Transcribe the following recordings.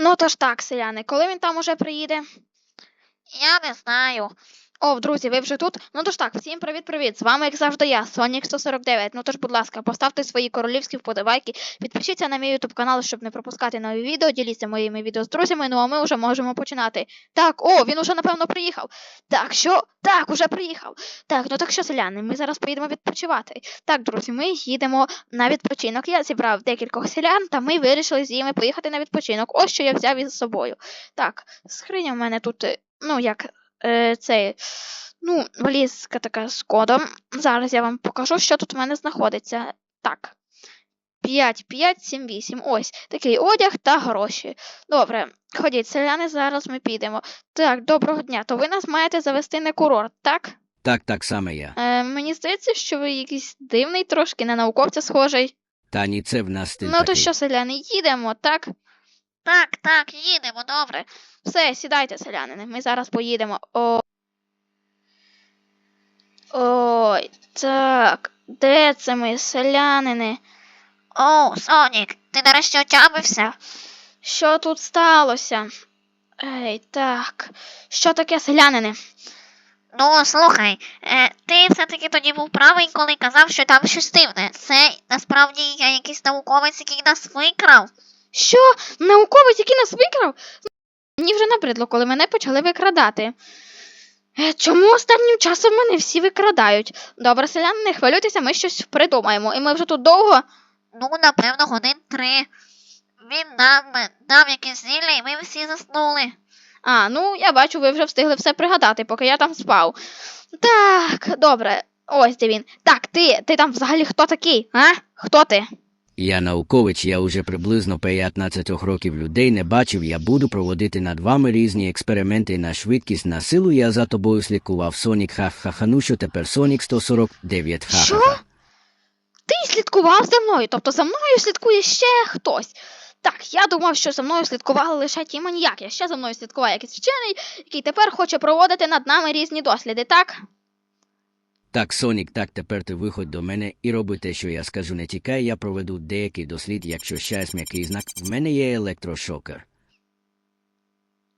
Ну то ж так, селяни, коли він там уже приїде? Я не знаю. О, друзі, ви вже тут? Ну то ж так, всім привіт-привіт! З вами, як завжди, я, Сонік 149. Ну тож, будь ласка, поставте свої королівські вподобайки, підпишіться на мій ютуб канал, щоб не пропускати нові відео, діліться моїми відео з друзями, ну а ми вже можемо починати. Так, о, він уже напевно приїхав. Так, що? Так, уже приїхав. Так, ну так що, селяни, ми зараз поїдемо відпочивати. Так, друзі, ми їдемо на відпочинок. Я зібрав декількох селян, та ми вирішили з ними поїхати на відпочинок. Ось що я взяв із собою. Так, скриня в мене тут, е, ну як е, цей, ну, валізка така з кодом. Зараз я вам покажу, що тут в мене знаходиться. Так. 5, 5, 7, 8. Ось такий одяг та гроші. Добре, ходіть, селяни, зараз ми підемо. Так, доброго дня. То ви нас маєте завести на курорт, так? Так, так саме я. Е, мені здається, що ви якийсь дивний, трошки на науковця схожий. Та ні, це в нас стиль ну то такий. що, селяни, їдемо, так? Так, так, їдемо, добре. Все, сідайте, селянини, ми зараз поїдемо. О... Ой, так. Де це ми, селянини? О, Сонік, ти нарешті отямився? Що тут сталося? Ей, так. Що таке, селянини? Ну, слухай, е, ти все-таки тоді був правий, коли казав, що там щось дивне. Це насправді я якийсь науковець, який нас викрав. Що? Науковець, який нас викрав? Мені вже набридло, коли мене почали викрадати. Е, Чому останнім часом мене всі викрадають? Добре, селяни, не хвилюйтеся, ми щось придумаємо. І ми вже тут довго. Ну, напевно, годин три. Він нам е, дав якесь зілля, і ми всі заснули. А, ну я бачу, ви вже встигли все пригадати, поки я там спав. Так, добре. Ось де він. Так, ти, ти там взагалі хто такий? А? Хто ти? Я науковець, я уже приблизно 15 років людей не бачив, я буду проводити над вами різні експерименти на швидкість на силу, я за тобою слідкував Сонік ха-ха-ха, ну що тепер Сонік 149 Що? ха-ха-ха. Ти слідкував за мною, тобто за мною слідкує ще хтось. Так, я думав, що за мною слідкували лише ті маніяки, ще за мною слідкував якийсь вчений, який тепер хоче проводити над нами різні досліди, так? Так, Сонік, так тепер ти виходь до мене і роби те, що я скажу. Не тікай, я проведу деякий дослід, якщо щось м'який знак. В мене є електрошокер.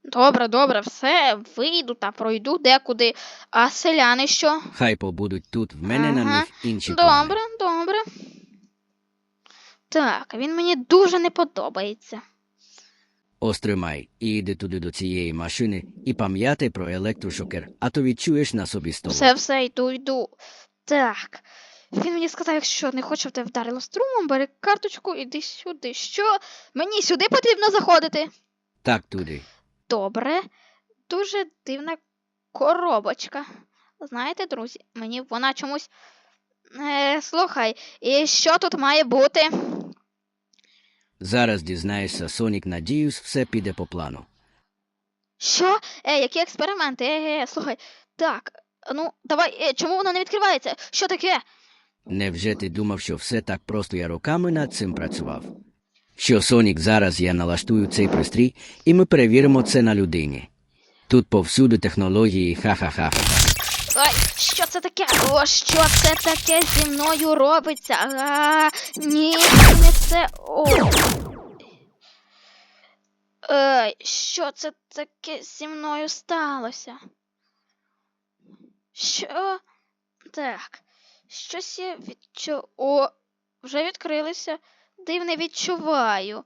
Добре, добре, все, вийду та пройду декуди. А селяни що? Хай побудуть тут, в мене на Ага, них інші плани. Добре, добре. Так, він мені дуже не подобається. Ось тримай, і йди туди до цієї машини, і пам'ятай про електрошокер, а то відчуєш на собі столу. Все, все, йду, йду. Так. Він мені сказав, якщо не хоче, в тебе вдарило струмом, бери карточку, іди сюди. Що? Мені сюди потрібно заходити. Так, туди. Добре. Дуже дивна коробочка. Знаєте, друзі, мені вона чомусь. Е, слухай, і що тут має бути? Зараз дізнаєшся, Сонік, надіюсь, все піде по плану. Що? Е, які експерименти? Е, е, слухай. Так, ну, давай, е, чому воно не відкривається? Що таке? Невже ти думав, що все так просто я роками над цим працював? Що, Сонік, зараз я налаштую цей пристрій, і ми перевіримо це на людині. Тут повсюди технології ха-ха-ха. Ой, що це таке? О, що це таке зі мною робиться? А, ні, не це. О. Ой, що це таке зі мною сталося? Що? Так. Щось я відчу. О, вже відкрилися. Дивне відчуваю.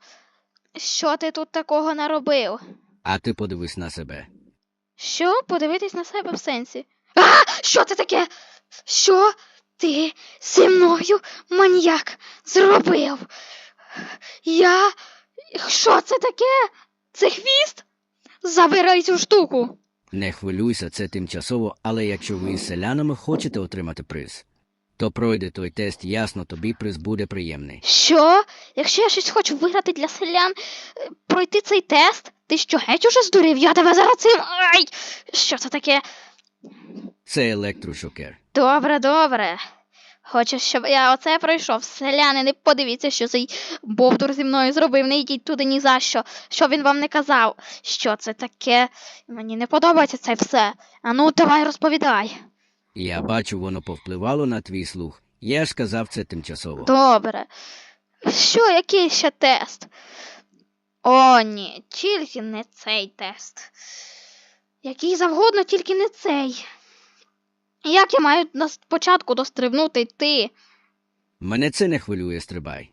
Що ти тут такого наробив? А ти подивись на себе. Що? Подивитись на себе в сенсі? А! Що це таке? Що ти зі мною, маньяк, зробив? Я. Що це таке? Це хвіст? Забирай цю штуку. Не хвилюйся, це тимчасово, але якщо ви з селянами хочете отримати приз, то пройде той тест, ясно, тобі приз буде приємний. Що? Якщо я щось хочу виграти для селян, е, пройти цей тест? Ти що, геть уже здурів? Я тебе зараз цим. Ай! Що це таке? Це електрошокер. Добре, добре. Хочеш, щоб я оце пройшов. Селяни, не подивіться, що цей бовдур зі мною зробив. Не йдіть туди ні за що. Що він вам не казав? Що це таке? Мені не подобається це все. Ану, давай розповідай. Я бачу, воно повпливало на твій слух. Я ж казав це тимчасово. Добре. Що, який ще тест? О, ні, тільки не цей тест. Який завгодно, тільки не цей. Як я маю на спочатку дострибнути йти? Мене це не хвилює, стрибай.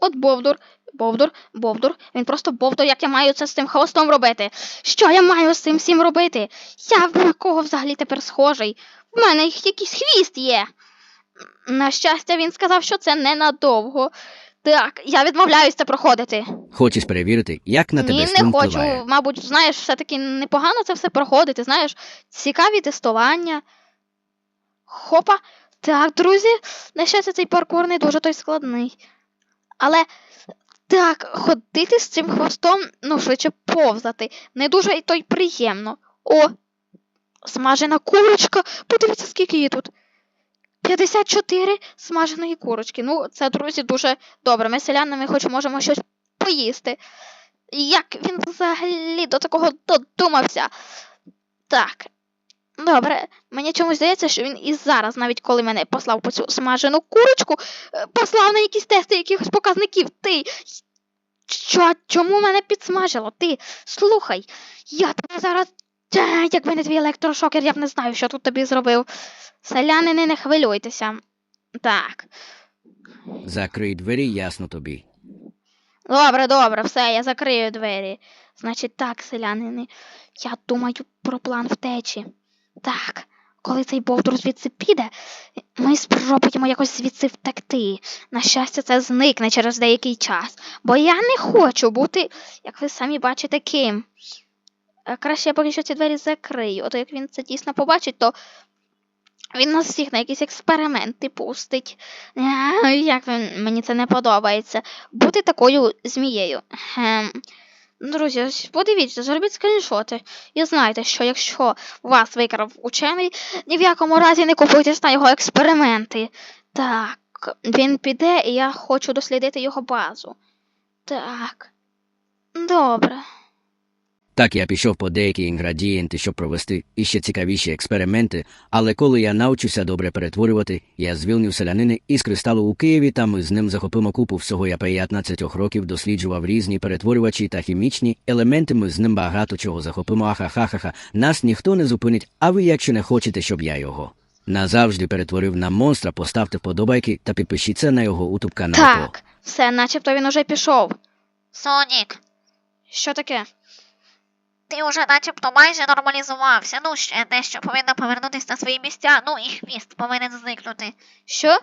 От Бовдур, Бовдур, Бовдур. Він просто Бовдур, як я маю це з тим хвостом робити. Що я маю з цим всім робити? Я на кого взагалі тепер схожий? В мене якийсь хвіст є. На щастя, він сказав, що це ненадовго. Так, я відмовляюсь це проходити. Хочеш перевірити, як на тебе Ні, не хочу. впливає? Мабуть, знаєш, все-таки непогано це все проходити. Знаєш, цікаві тестування. Хопа. Так, друзі, на щастя, цей паркур не дуже той складний. Але так, ходити з цим хвостом, ну, швидше повзати, не дуже і то й приємно. О, смажена курочка. Подивіться, скільки її тут. 54 смаженої курочки. Ну, це, друзі, дуже добре. Ми селянами хоч можемо щось поїсти. Як він взагалі до такого додумався? Так. Добре, мені чомусь здається, що він і зараз, навіть коли мене послав по цю смажену курочку, е, послав на якісь тести якихось показників. Ти. Що? Чому мене підсмажило? Ти слухай, я тебе зараз. Та, Якби не твій електрошокер, я б не знаю, що тут тобі зробив. Селянини, не хвилюйтеся. Так. Закрий двері, ясно тобі. Добре, добре, все, я закрию двері. Значить так, селянини, я думаю про план втечі. Так, коли цей бовдур звідси піде, ми спробуємо якось звідси втекти. На щастя, це зникне через деякий час, бо я не хочу бути, як ви самі бачите, ким. Е, Краще я поки що ці двері закрию, а то як він це дійсно побачить, то він нас всіх на якісь експерименти пустить. Е, Як мені це не подобається бути такою змією. Ем, друзі, подивіться, зробіть скріншоти. І знайте, що якщо вас викрав учений, ні в якому разі не купуйтесь на його експерименти. Так, він піде, і я хочу дослідити його базу. Так. Добре. Так я пішов по деякі інгредієнти, щоб провести іще цікавіші експерименти, але коли я навчуся добре перетворювати, я звільнив селянини із кристалу у Києві, та ми з ним захопимо купу всього я 15 років досліджував різні перетворювачі та хімічні елементи. Ми з ним багато чого захопимо. Ахахахаха. Нас ніхто не зупинить, а ви, якщо не хочете, щоб я його назавжди перетворив на монстра, поставте вподобайки та підпишіться на його ютуб канал. Так, все, начебто він уже пішов. Сонік, Що таке? Ти уже начебто майже нормалізувався. Ну, ще дещо повинна повернутися на свої місця, ну і хвіст повинен зникнути. Що?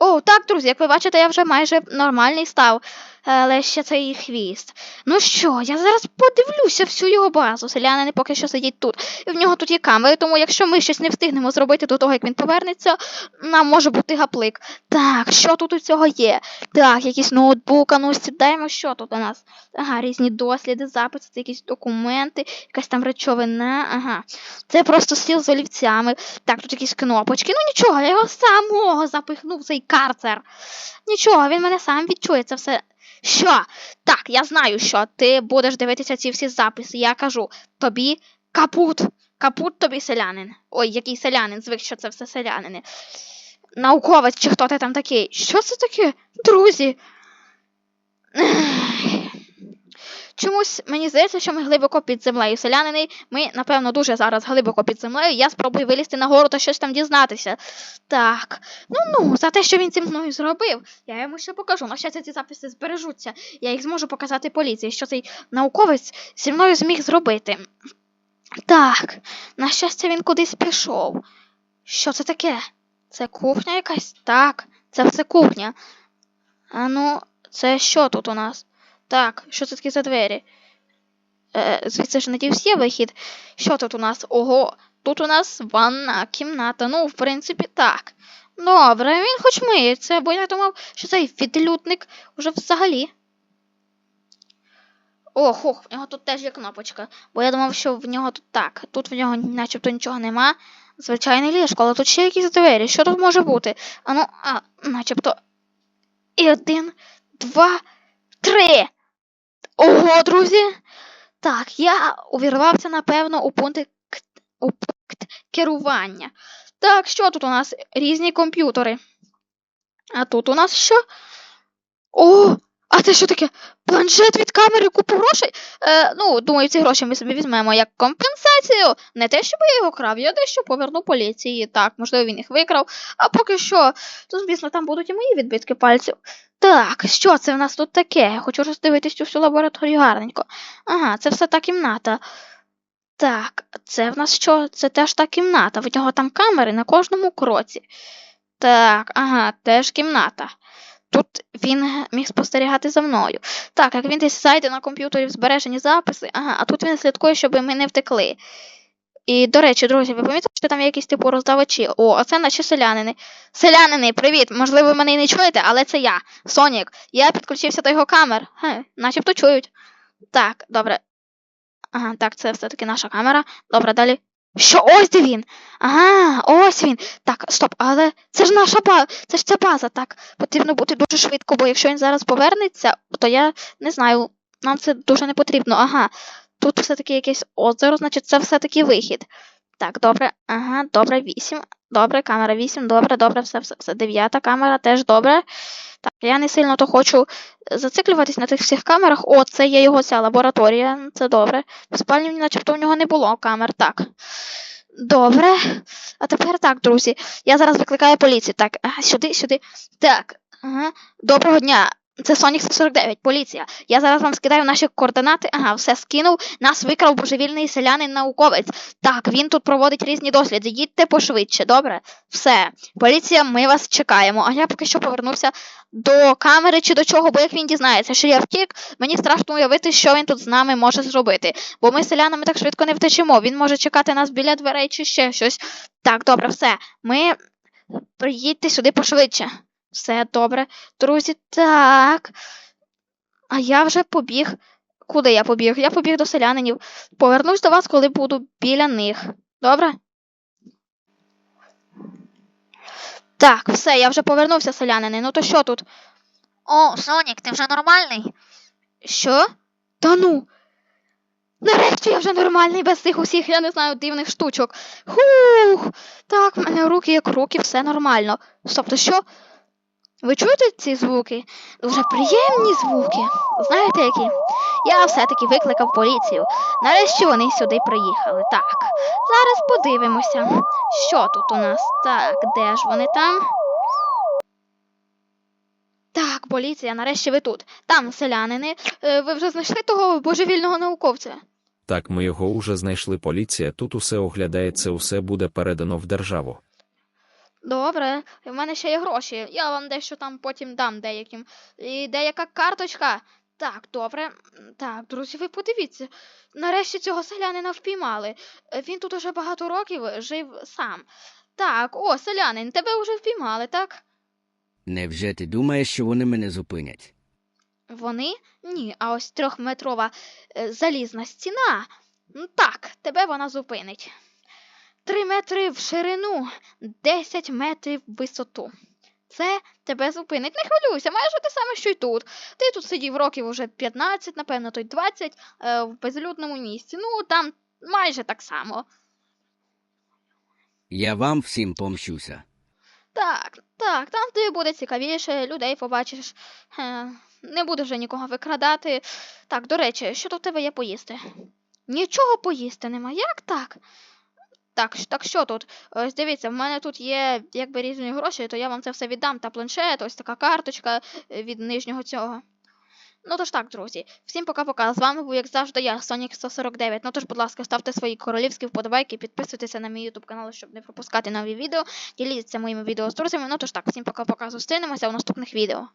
О, так, друзі, як ви бачите, я вже майже нормальний став, але ще цей хвіст. Ну що, я зараз подивлюся всю його базу. Селянини поки що сидять тут. І в нього тут є камери, тому якщо ми щось не встигнемо зробити до того, як він повернеться, нам може бути гаплик. Так, що тут у цього є? Так, якийсь ноутбук, а ну сідаємо, що тут у нас? Ага, різні досліди, записи, це якісь документи, якась там речовина. Ага. Це просто стіл з олівцями. Так, тут якісь кнопочки. Ну нічого, я його самого запихнув цей карцер. Нічого, він мене сам відчує це все. Що? Так, я знаю, що ти будеш дивитися ці всі записи. Я кажу, тобі капут. Капут тобі селянин. Ой, який селянин, звик, що це все селянини. Науковець, чи хто ти там такий? Що це таке? Друзі? Чомусь мені здається, що ми глибоко під землею. Селянини, ми, напевно, дуже зараз глибоко під землею. Я спробую вилізти нагору та щось там дізнатися. Так. Ну ну, за те, що він зі мною зробив, я йому ще покажу. На щастя, ці записи збережуться. Я їх зможу показати поліції, що цей науковець зі мною зміг зробити. Так, на щастя, він кудись пішов. Що це таке? Це кухня якась? Так, це все кухня. А ну, це що тут у нас? Так, що це таке за двері? Е, звідси ж надіюсь є вихід. Що тут у нас? Ого, тут у нас ванна, кімната. Ну, в принципі, так. Добре, він хоч миється, бо я думав, що цей відлюдник уже взагалі. Ох, ох, в нього тут теж є кнопочка. Бо я думав, що в нього тут так. Тут в нього начебто нічого нема. Звичайне ліжко, але тут ще якісь двері. Що тут може бути? Ану, а, начебто. І один, два, три. Ого, друзі! Так, я увірвався, напевно, у пункт, у пункт керування. Так, що тут у нас? Різні комп'ютери. А тут у нас що? О, А це що таке? Планшет від камери, купу грошей? Е, ну, думаю, ці гроші ми собі візьмемо як компенсацію. Не те, щоб я його крав, я дещо поверну поліції. Так, можливо, він їх викрав. А поки що, то, звісно, там будуть і мої відбитки пальців. Так, що це в нас тут таке? Хочу роздивитись цю всю лабораторію гарненько. Ага, це все та кімната. Так, це в нас що? Це теж та кімната. В нього там камери на кожному кроці. Так, ага, теж кімната. Тут він міг спостерігати за мною. Так, як він десь зайде на комп'ютері в збережені записи, ага, а тут він слідкує, щоб ми не втекли. І, до речі, друзі, ви помітили, що там є якісь типу роздавачі? О, а це наче селянини. Селянини, привіт! Можливо, ви мене і не чуєте, але це я, Сонік. Я підключився до його камер. Хе, начебто чують. Так, добре. Ага, так, це все-таки наша камера. Добре, далі. Що, ось де він? Ага, ось він. Так, стоп, але це ж наша база, це ж ця база, так. Потрібно бути дуже швидко, бо якщо він зараз повернеться, то я не знаю, нам це дуже не потрібно. Ага. Тут все-таки якесь озеро, значить, це все-таки вихід. Так, добре, ага, добре, вісім. Добре, камера 8, добре, добре, все, все, все. Дев'ята камера теж добре. Так, я не сильно то хочу зациклюватись на тих всіх камерах. О, це є його ця лабораторія, це добре. В спальні, начебто, в нього не було камер. Так. Добре. А тепер так, друзі. Я зараз викликаю поліцію. Так, сюди, сюди. Так. Ага. Доброго дня. Це Сонік 149, поліція. Я зараз вам скидаю наші координати. Ага, все скинув. Нас викрав божевільний селянин науковець. Так, він тут проводить різні досліди. Їдьте пошвидше, добре? Все. Поліція, ми вас чекаємо. А я поки що повернувся до камери чи до чого, бо як він дізнається, що я втік, мені страшно уявити, що він тут з нами може зробити. Бо ми селянами так швидко не втечемо. Він може чекати нас біля дверей чи ще щось. Так, добре, все. Ми приїдьте сюди пошвидше. Все добре. Друзі, так. А я вже побіг. Куди я побіг? Я побіг до селянинів. Повернусь до вас, коли буду біля них. Добре? Так, все, я вже повернувся, селянини. Ну то що тут? О, Сонік, ти вже нормальний? Що? Та ну. Нарешті я вже нормальний без цих усіх, я не знаю, дивних штучок. Хух. Так, в мене руки як руки, все нормально. Стоп, то що? Ви чуєте ці звуки? Дуже приємні звуки. Знаєте які? Я все-таки викликав поліцію. Нарешті вони сюди приїхали. Так. Зараз подивимося. Що тут у нас? Так, де ж вони там? Так, поліція, нарешті ви тут. Там селянини. Е, Ви вже знайшли того божевільного науковця? Так, ми його уже знайшли. Поліція тут усе оглядає, це усе буде передано в державу. Добре, в мене ще є гроші. Я вам дещо там потім дам деяким. І деяка карточка. Так, добре. Так, друзі, ви подивіться. Нарешті цього селянина впіймали. Він тут уже багато років жив сам. Так, о, селянин, тебе вже впіймали, так? Невже ти думаєш, що вони мене зупинять? Вони? Ні, а ось трьохметрова е, залізна стіна. Так, тебе вона зупинить. Три метри в ширину, 10 метрів в висоту. Це тебе зупинить. Не хвилюйся, майже те саме, що й тут. Ти тут сидів років уже 15, напевно, то й 20 е, в безлюдному місці. Ну, там майже так само. Я вам всім помщуся. Так, так, там тобі буде цікавіше, людей побачиш. Е, не будеш вже нікого викрадати. Так, до речі, що тут в тебе є поїсти? Нічого поїсти нема. Як так? Так, так що тут? Ось дивіться, в мене тут є якби різні гроші, то я вам це все віддам та планшет, ось така карточка е, від нижнього цього. Ну тож так, друзі, всім пока-пока. З вами був, як завжди, я, Сонік 149. Ну тож, будь ласка, ставте свої королівські вподобайки, підписуйтеся на мій YouTube канал, щоб не пропускати нові відео. Діліться моїми відео з друзями. Ну тож так, всім пока-пока. Зустрінемося у наступних відео.